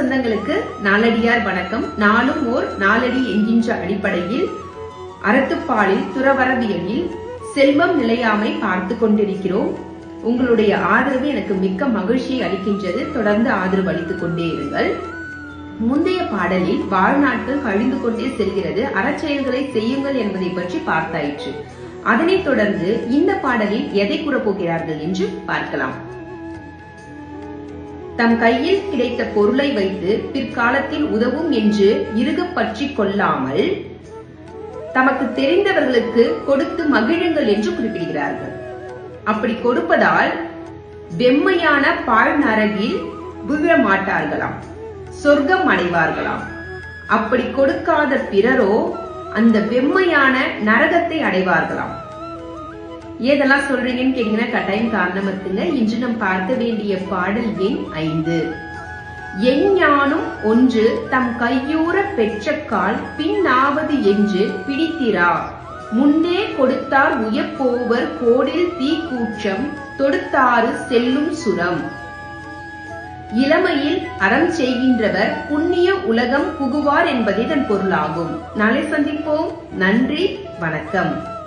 சொந்தங்களுக்கு நாளடியார் வணக்கம். நாளும் ஓர் நாளடி என்கின்ற அடிப்படையில் அறத்துப்பாலில் துறவரவியலில் செல்வம் நிலையாமை பார்த்து கொண்டிருக்கிறோம். உங்களுடைய ஆதரவு எனக்கு மிக்க மகிழ்ச்சியை அளிக்கின்றது. தொடர்ந்து ஆதரவு அளித்துக் கொண்டே இருங்கள். முந்தைய பாடலில் வாழ்நாட்கள் கழிந்து கொண்டே செல்கிறது. அறச்செயல்களை செய்யுங்கள் என்பதை பற்றி பார்த்தாயிற்று. அதனைத் தொடர்ந்து இந்த பாடலில் எதை கூறப் போகிறார்கள் என்று பார்க்கலாம். தம் கையில் கிடைத்த பொருளை வைத்து பிற்காலத்தில் உதவும் என்று இறுக பற்றி கொள்ளாமல் தமக்கு தெரிந்தவர்களுக்கு கொடுத்து மகிழுங்கள் என்று குறிப்பிடுகிறார்கள். அப்படி கொடுப்பதால் வெம்மையான பாழ் நரகில் விழ மாட்டார்களாம் சொர்க்கம் அடைவார்களாம். அப்படி கொடுக்காத பிறரோ அந்த வெம்மையான நரகத்தை அடைவார்களாம். ஏதெல்லாம் சொல்றீங்கன்னு கேட்டீங்கன்னா கட்டாயம் காரணம் இருக்குங்க இன்று நாம் பார்க்க வேண்டிய பாடல் எண் ஐந்து. எஞ்ஞானும் ஒன்று தம் கையூற பெற்ற கால் பின்னாவது என்று பிடித்திரா. முன்னே கொடுத்தார் உயப்போவர் கோடில் தீக்கூற்றம் தொடுத்தாறு செல்லும் சுரம். இளமையில் அறம் செய்கின்றவர் புண்ணிய உலகம் புகுவார் என்பதே இதன் பொருளாகும். நாளை சந்திப்போம். நன்றி வணக்கம்.